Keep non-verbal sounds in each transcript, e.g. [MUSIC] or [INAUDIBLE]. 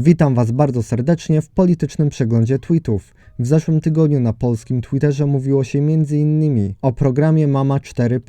Witam Was bardzo serdecznie w politycznym przeglądzie tweetów. W zeszłym tygodniu na polskim Twitterze mówiło się m.in. o programie Mama 4,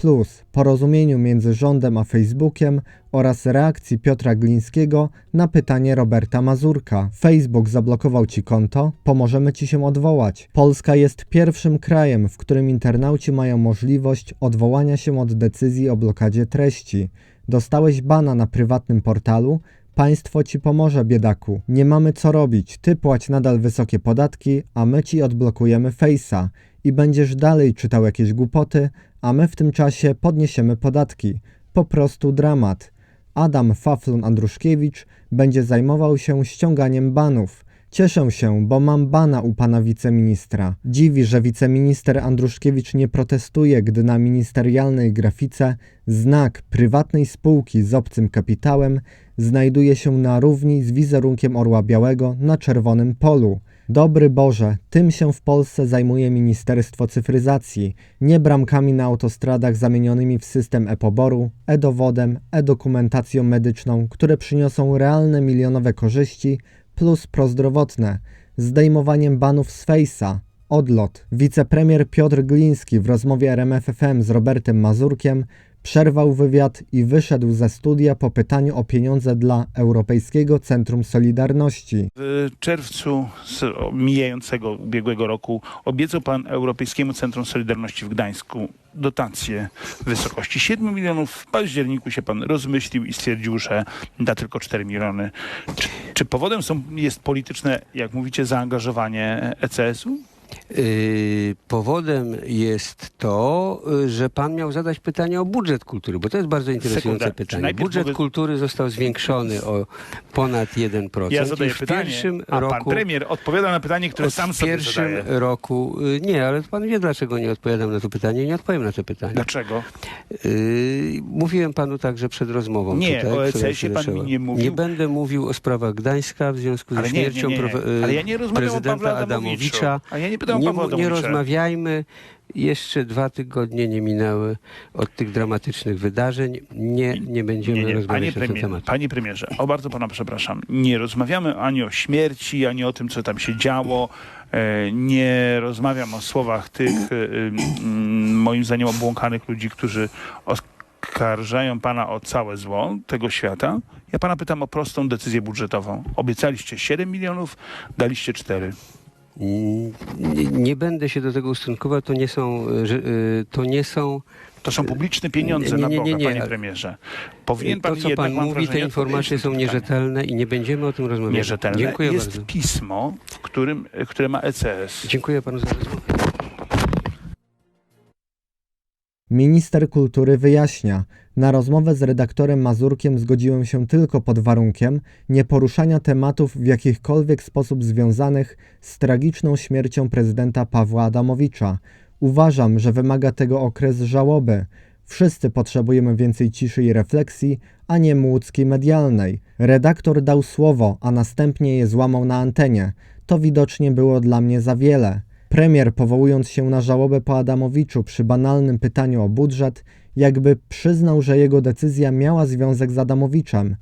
porozumieniu między rządem a Facebookiem oraz reakcji Piotra Glińskiego na pytanie Roberta Mazurka. Facebook zablokował Ci konto, pomożemy Ci się odwołać. Polska jest pierwszym krajem, w którym internauci mają możliwość odwołania się od decyzji o blokadzie treści. Dostałeś bana na prywatnym portalu, Państwo ci pomoże, biedaku. Nie mamy co robić. Ty płać nadal wysokie podatki, a my ci odblokujemy Face'a i będziesz dalej czytał jakieś głupoty, a my w tym czasie podniesiemy podatki. Po prostu dramat. Adam Faflun Andruszkiewicz będzie zajmował się ściąganiem banów. Cieszę się, bo mam bana u pana wiceministra. Dziwi, że wiceminister Andruszkiewicz nie protestuje, gdy na ministerialnej grafice znak prywatnej spółki z obcym kapitałem znajduje się na równi z wizerunkiem orła białego na czerwonym polu. Dobry Boże, tym się w Polsce zajmuje Ministerstwo Cyfryzacji, nie bramkami na autostradach zamienionymi w system e-poboru, e-dowodem, e-dokumentacją medyczną, które przyniosą realne milionowe korzyści plus prozdrowotne, zdejmowaniem banów z Face'a, odlot. Wicepremier Piotr Gliński w rozmowie RMFFM z Robertem Mazurkiem przerwał wywiad i wyszedł ze studia po pytaniu o pieniądze dla Europejskiego Centrum Solidarności. W czerwcu mijającego ubiegłego roku obiecał pan Europejskiemu Centrum Solidarności w Gdańsku dotację w wysokości 7 milionów. W październiku się pan rozmyślił i stwierdził, że da tylko 4 miliony. Czy, czy powodem są, jest polityczne, jak mówicie, zaangażowanie ECS-u? Yy, Powodem jest to, y, że pan miał zadać pytanie o budżet kultury, bo to jest bardzo interesujące Sekundę. Czy pytanie. Budżet mogę- kultury został zwiększony o ponad 1%. Ja zadaję w pytanie, pierwszym a pan roku premier odpowiada na pytanie, które sam w sobie pierwszym zadaje. roku y, nie, ale pan wie dlaczego nie odpowiadam na to pytanie i nie odpowiem na to pytanie. Dlaczego? Yy, mówiłem panu także przed rozmową. Nie, tutaj, o ECS-ie się pan mi nie mówił. Nie będę mówił o sprawach Gdańska w związku ze Ale śmiercią nie, nie. profe- y, Ale ja nie rozmawiam Pawle prezydenta. Adamowicza. A ja nie o nie, Pawła nie rozmawiajmy. Jeszcze dwa tygodnie nie minęły od tych dramatycznych wydarzeń. Nie, nie będziemy Nie, nie. Panie, rozmawiać na ten premier, temat. panie premierze, o bardzo pana przepraszam. Nie rozmawiamy ani o śmierci, ani o tym, co tam się działo. E, Nie rozmawiam o słowach tych, e, mm, moim zdaniem, obłąkanych ludzi, którzy oskarżają pana o całe zło tego świata. Ja pana pytam o prostą decyzję budżetową. Obiecaliście 7 milionów, daliście 4. Nie, nie będę się do tego ustosunkował. To nie są, y, to nie są To są publiczne pieniądze Nie, na nie, nie, nie. panie premierze. Powinien pan to, co pan mówi, te wrażenie, informacje odpowiedzieć są nierzetelne i nie będziemy o tym rozmawiać. Nierzetelne. Dziękuję Jest bardzo. pismo, w którym, które ma ECS. Dziękuję panu za rozmowę. Minister kultury wyjaśnia, na rozmowę z redaktorem Mazurkiem zgodziłem się tylko pod warunkiem nieporuszania tematów w jakichkolwiek sposób związanych z tragiczną śmiercią prezydenta Pawła Adamowicza. Uważam, że wymaga tego okres żałoby. Wszyscy potrzebujemy więcej ciszy i refleksji, a nie młódzki medialnej. Redaktor dał słowo, a następnie je złamał na antenie. To widocznie było dla mnie za wiele. Premier, powołując się na żałobę po Adamowiczu przy banalnym pytaniu o budżet, jakby przyznał, że jego decyzja miała związek z Adamowiczem.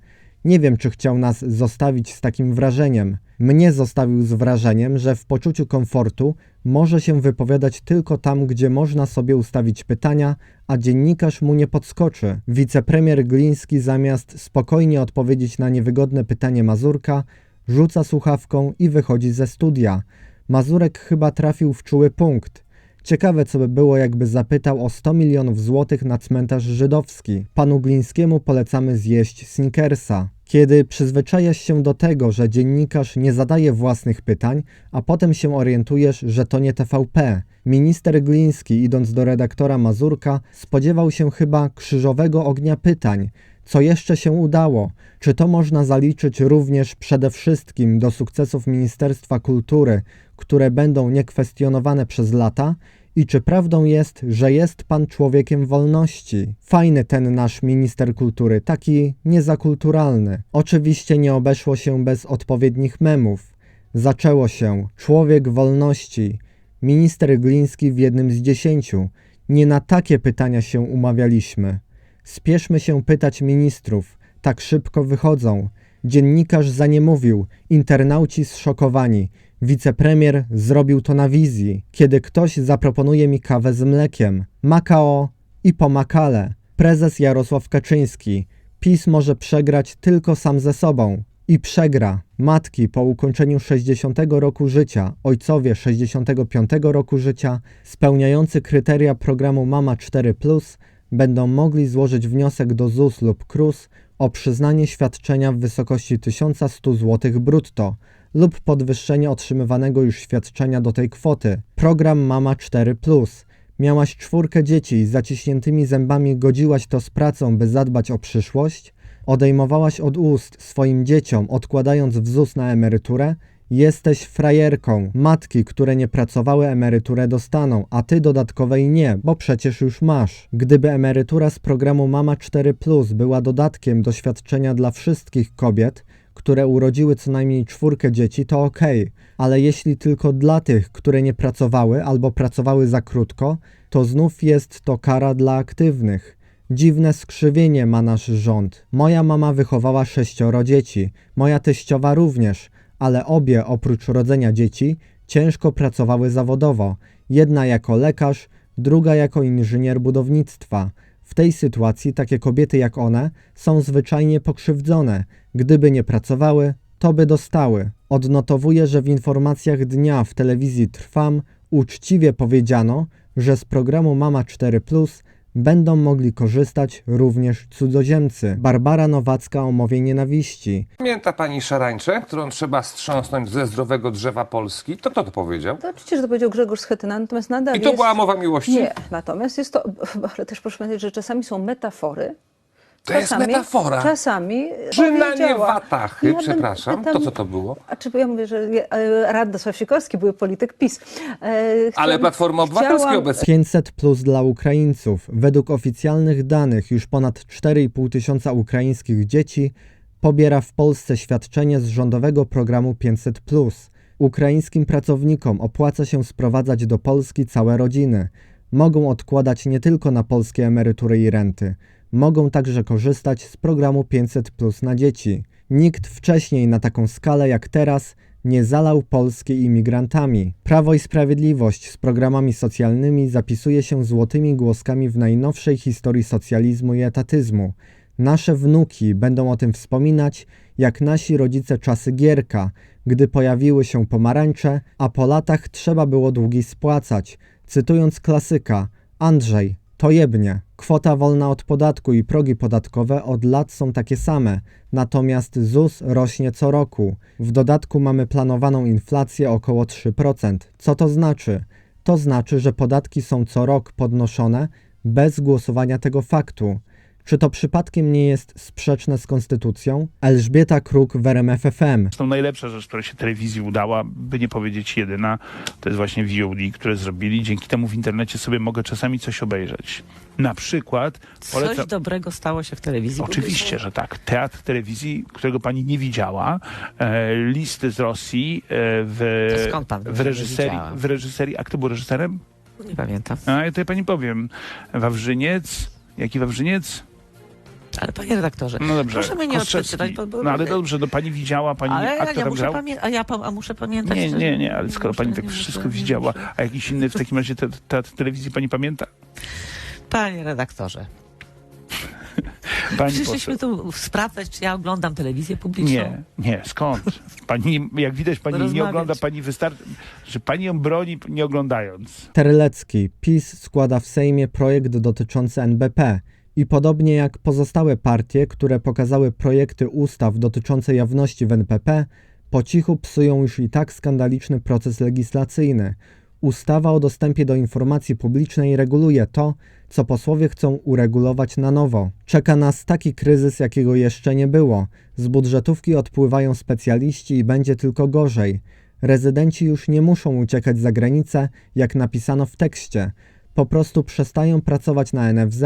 Nie wiem, czy chciał nas zostawić z takim wrażeniem. Mnie zostawił z wrażeniem, że w poczuciu komfortu może się wypowiadać tylko tam, gdzie można sobie ustawić pytania, a dziennikarz mu nie podskoczy. Wicepremier Gliński zamiast spokojnie odpowiedzieć na niewygodne pytanie Mazurka, rzuca słuchawką i wychodzi ze studia. Mazurek chyba trafił w czuły punkt. Ciekawe, co by było, jakby zapytał o 100 milionów złotych na cmentarz żydowski. Panu Glińskiemu polecamy zjeść Snickersa. Kiedy przyzwyczajasz się do tego, że dziennikarz nie zadaje własnych pytań, a potem się orientujesz, że to nie TVP, minister Gliński, idąc do redaktora Mazurka, spodziewał się chyba krzyżowego ognia pytań. Co jeszcze się udało? Czy to można zaliczyć również przede wszystkim do sukcesów Ministerstwa Kultury, które będą niekwestionowane przez lata? I czy prawdą jest, że jest pan człowiekiem wolności? Fajny ten nasz minister kultury, taki niezakulturalny. Oczywiście nie obeszło się bez odpowiednich memów. Zaczęło się człowiek wolności. Minister Gliński w jednym z dziesięciu. Nie na takie pytania się umawialiśmy. Spieszmy się pytać ministrów, tak szybko wychodzą. Dziennikarz zaniemówił, internauci zszokowani. Wicepremier zrobił to na wizji, kiedy ktoś zaproponuje mi kawę z mlekiem, makao i pomakale. Prezes Jarosław Kaczyński. PiS może przegrać tylko sam ze sobą. I przegra. Matki po ukończeniu 60 roku życia, ojcowie 65 roku życia, spełniający kryteria programu Mama 4, będą mogli złożyć wniosek do ZUS lub KRUS o przyznanie świadczenia w wysokości 1100 zł brutto lub podwyższenie otrzymywanego już świadczenia do tej kwoty. Program Mama 4 Miałaś czwórkę dzieci i zaciśniętymi zębami godziłaś to z pracą, by zadbać o przyszłość? Odejmowałaś od ust swoim dzieciom, odkładając w ZUS na emeryturę? Jesteś frajerką. Matki, które nie pracowały, emeryturę dostaną, a ty dodatkowej nie, bo przecież już masz. Gdyby emerytura z programu Mama 4 była dodatkiem do świadczenia dla wszystkich kobiet, które urodziły co najmniej czwórkę dzieci, to okej, ale jeśli tylko dla tych, które nie pracowały albo pracowały za krótko, to znów jest to kara dla aktywnych. Dziwne skrzywienie ma nasz rząd. Moja mama wychowała sześcioro dzieci, moja teściowa również, ale obie oprócz rodzenia dzieci ciężko pracowały zawodowo. Jedna jako lekarz, druga jako inżynier budownictwa. W tej sytuacji takie kobiety jak one są zwyczajnie pokrzywdzone. Gdyby nie pracowały, to by dostały. Odnotowuję, że w informacjach dnia w telewizji Trwam uczciwie powiedziano, że z programu Mama 4 będą mogli korzystać również cudzoziemcy. Barbara Nowacka o mowie nienawiści. Pamięta pani szarańczę, którą trzeba strząsnąć ze zdrowego drzewa Polski? To kto to powiedział? To oczywiście, że to powiedział Grzegorz Schetyna, natomiast nadal I to jest... była mowa miłości? Nie, natomiast jest to, [LAUGHS] ale też proszę pamiętać, że czasami są metafory. To jest metafora. Czasami Przynajmniej powiedziała- watachy, Ja bym przepraszam. pytam- To co to było? A czy ja mówię, że e, Radosław Sikorski był polityk PiS. E, Ale Platforma Obywatelska chciałam- obecnie. 500 plus dla Ukraińców. Według oficjalnych danych już ponad 4,5 tysiąca ukraińskich dzieci pobiera w Polsce świadczenie z rządowego programu 500 plus. Ukraińskim pracownikom opłaca się sprowadzać do Polski całe rodziny. Mogą odkładać nie tylko na polskie emerytury i renty. Mogą także korzystać z programu 500 plus na dzieci. Nikt wcześniej na taką skalę jak teraz nie zalał Polski imigrantami. Prawo i Sprawiedliwość z programami socjalnymi zapisuje się złotymi głoskami w najnowszej historii socjalizmu i etatyzmu. Nasze wnuki będą o tym wspominać, jak nasi rodzice czasy Gierka, gdy pojawiły się pomarańcze, a po latach trzeba było długi spłacać. Cytując klasyka, Andrzej, to jebnie. Kwota wolna od podatku i progi podatkowe od lat są takie same, natomiast ZUS rośnie co roku. W dodatku mamy planowaną inflację około 3%. Co to znaczy? To znaczy, że podatki są co rok podnoszone bez głosowania tego faktu. Czy to przypadkiem nie jest sprzeczne z konstytucją? Elżbieta Kruk w RMF FM. Zresztą najlepsza rzecz, która się telewizji udała, by nie powiedzieć jedyna, to jest właśnie VOD, które zrobili. Dzięki temu w internecie sobie mogę czasami coś obejrzeć. Na przykład polecam... Coś dobrego stało się w telewizji. Oczywiście, że tak. Teatr telewizji, którego pani nie widziała, e, listy z Rosji e, w, skąd pan w, reżyserii, w reżyserii. A kto był reżyserem? Nie pamiętam. A ja tutaj pani powiem. Wawrzyniec. Jaki Wawrzyniec? Ale panie redaktorze, No dobrze. proszę mnie nie odczytać, bo, bo No ale dobrze, no pani widziała, pani ale a kto ja muszę grał? pamiętać, a ja pa- a muszę pamiętać. Nie, nie, nie, ale skoro muszę, pani tak nie wszystko muszę, nie widziała, muszę. a jakiś inny w takim razie te- teatr telewizji pani pamięta? Panie redaktorze, [LAUGHS] Pani przyszliśmy poseł. tu sprawdzać, czy ja oglądam telewizję publiczną. Nie, nie, skąd? Pani, jak widać, pani nie Rozmawiać. ogląda, pani wystarczy, że pani ją broni nie oglądając. Terlecki. PiS składa w Sejmie projekt dotyczący NBP. I podobnie jak pozostałe partie, które pokazały projekty ustaw dotyczące jawności w NPP, po cichu psują już i tak skandaliczny proces legislacyjny. Ustawa o dostępie do informacji publicznej reguluje to, co posłowie chcą uregulować na nowo. Czeka nas taki kryzys, jakiego jeszcze nie było. Z budżetówki odpływają specjaliści i będzie tylko gorzej. Rezydenci już nie muszą uciekać za granicę, jak napisano w tekście. Po prostu przestają pracować na NFZ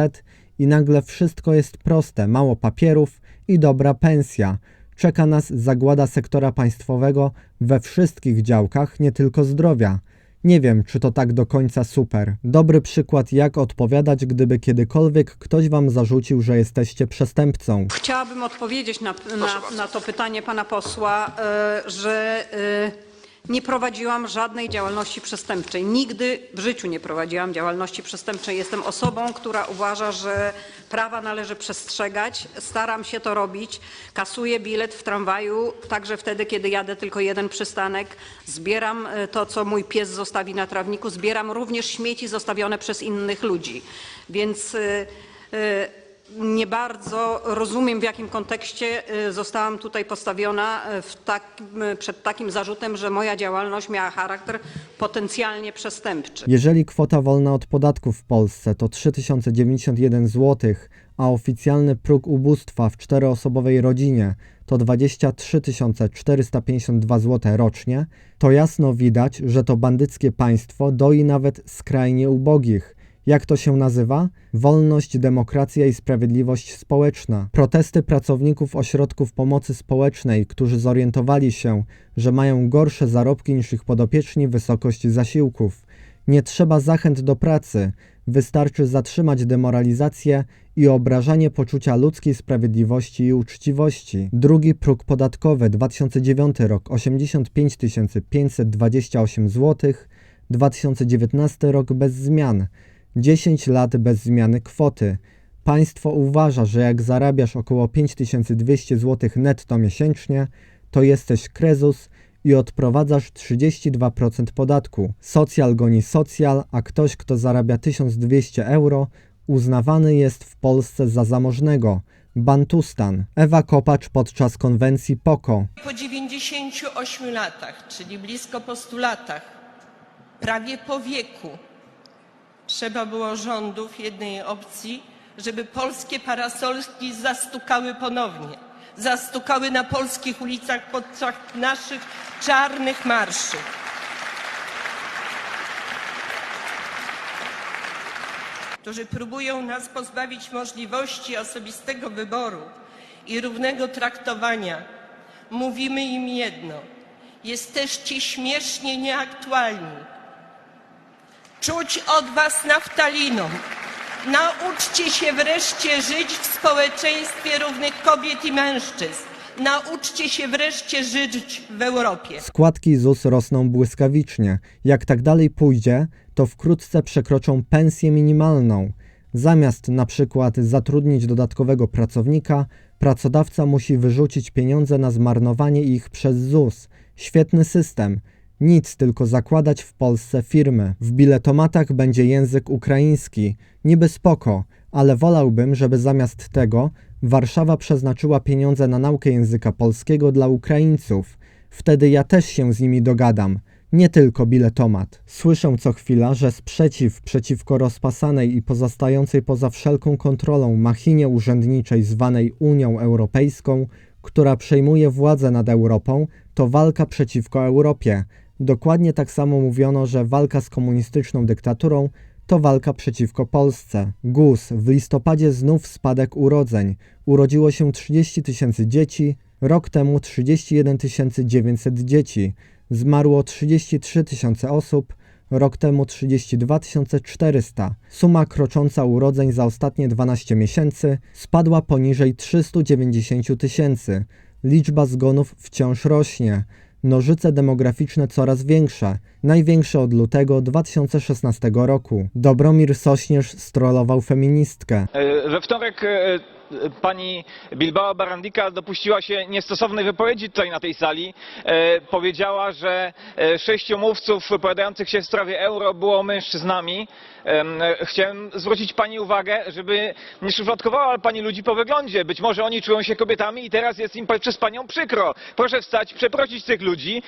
i nagle wszystko jest proste, mało papierów i dobra pensja. Czeka nas zagłada sektora państwowego we wszystkich działkach, nie tylko zdrowia. Nie wiem, czy to tak do końca super. Dobry przykład, jak odpowiadać, gdyby kiedykolwiek ktoś wam zarzucił, że jesteście przestępcą. Chciałabym odpowiedzieć na, na, na to pytanie pana posła, e, że e, nie prowadziłam żadnej działalności przestępczej. Nigdy w życiu nie prowadziłam działalności przestępczej. Jestem osobą, która uważa, że prawa należy przestrzegać. Staram się to robić. Kasuję bilet w tramwaju, także wtedy, kiedy jadę tylko jeden przystanek. Zbieram e, to, co mój pies zostawi na trawniku. Zbieram również śmieci zostawione przez innych ludzi. Więc e, e, nie bardzo rozumiem, w jakim kontekście y, zostałam tutaj postawiona y, w takim, y, przed takim zarzutem, że moja działalność miała charakter potencjalnie przestępczy. Jeżeli kwota wolna od podatków w Polsce to 3091 zł, a oficjalny próg ubóstwa w czteroosobowej rodzinie to 23 452 zł rocznie, to jasno widać, że to bandyckie państwo doi nawet skrajnie ubogich. Jak to się nazywa? Wolność, demokracja i sprawiedliwość społeczna. Protesty pracowników ośrodków pomocy społecznej, którzy zorientowali się, że mają gorsze zarobki niż ich podopieczni wysokość zasiłków. Nie trzeba zachęt do pracy, wystarczy zatrzymać demoralizację i obrażanie poczucia ludzkiej sprawiedliwości i uczciwości. Drugi próg podatkowy 2009 rok 85 528 zł, 2019 rok bez zmian. 10 lat bez zmiany kwoty. Państwo uważa, że jak zarabiasz około 5200 zł netto miesięcznie, to jesteś krezus i odprowadzasz 32% podatku. Socjal goni socjal, a ktoś, kto zarabia 1200 euro, uznawany jest w Polsce za zamożnego. Bantustan. Ewa Kopacz podczas konwencji POKO. Po 98 latach, czyli blisko po 100 latach, prawie po wieku, trzeba było rządów jednej opcji, żeby polskie parasolki zastukały ponownie. Zastukały na polskich ulicach podczas naszych czarnych marszy. Którzy próbują nas pozbawić możliwości osobistego wyboru i równego traktowania, mówimy im jedno: jesteście śmiesznie nieaktualni. Czuć od was naftaliną. Nauczcie się wreszcie żyć w społeczeństwie równych kobiet i mężczyzn. Nauczcie się wreszcie żyć w Europie. Składki ZUS rosną błyskawicznie. Jak tak dalej pójdzie, to wkrótce przekroczą pensję minimalną. Zamiast na przykład zatrudnić dodatkowego pracownika, pracodawca musi wyrzucić pieniądze na zmarnowanie ich przez ZUS. Świetny system. Nic, tylko zakładać w Polsce firmy. W biletomatach będzie język ukraiński. Niby spoko, ale wolałbym, żeby zamiast tego Warszawa przeznaczyła pieniądze na naukę języka polskiego dla Ukraińców. Wtedy ja też się z nimi dogadam. Nie tylko biletomat. Słyszę co chwila, że sprzeciw przeciwko rozpasanej i pozostającej poza wszelką kontrolą machinie urzędniczej zwanej Unią Europejską, która przejmuje władzę nad Europą, to walka przeciwko Europie. Dokładnie tak samo mówiono, że walka z komunistyczną dyktaturą to walka przeciwko Polsce. GUS w listopadzie znów spadek urodzeń. Urodziło się 30 tysięcy dzieci, rok temu 31 900 dzieci. Zmarło 33 tysiące osób, rok temu 32 400. Suma krocząca urodzeń za ostatnie 12 miesięcy spadła poniżej 390 tysięcy. Liczba zgonów wciąż rośnie. Nożyce demograficzne coraz większe, największe od lutego 2016 roku. Dobromir Sośnierz strollował feministkę. E, We wtorek e, pani Bilbao Barandika dopuściła się niestosownej wypowiedzi tutaj na tej sali. E, Powiedziała, że e, sześciu mówców wypowiadających się w sprawie euro było mężczyznami. E, Chciałem zwrócić pani uwagę, żeby nie szufladkowała pani ludzi po wyglądzie. Być może oni czują się kobietami i teraz jest im przez panią przykro. Proszę wstać, przeprosić tych ludzi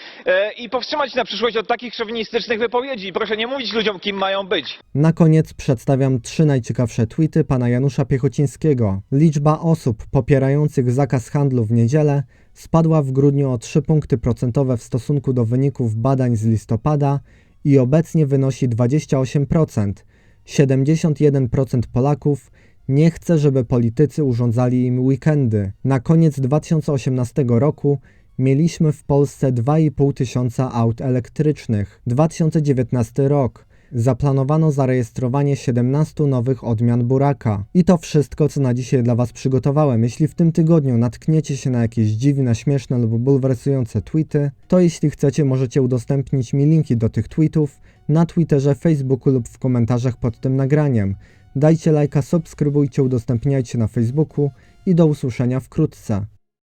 i powstrzymać na przyszłość od takich szowinistycznych wypowiedzi. Proszę nie mówić ludziom, kim mają być. Na koniec przedstawiam trzy najciekawsze tweety pana Janusza Piechocińskiego. Liczba osób popierających zakaz handlu w niedzielę spadła w grudniu o 3 punkty procentowe w stosunku do wyników badań z listopada i obecnie wynosi 28%. 71% Polaków nie chce, żeby politycy urządzali im weekendy. Na koniec 2018 roku Mieliśmy w Polsce 2,5 tysiąca aut elektrycznych. 2019 rok. Zaplanowano zarejestrowanie 17 nowych odmian buraka. I to wszystko, co na dzisiaj dla Was przygotowałem. Jeśli w tym tygodniu natkniecie się na jakieś dziwne, śmieszne lub bulwersujące tweety, to jeśli chcecie, możecie udostępnić mi linki do tych tweetów na Twitterze, Facebooku lub w komentarzach pod tym nagraniem. Dajcie lajka, subskrybujcie, udostępniajcie na Facebooku i do usłyszenia wkrótce.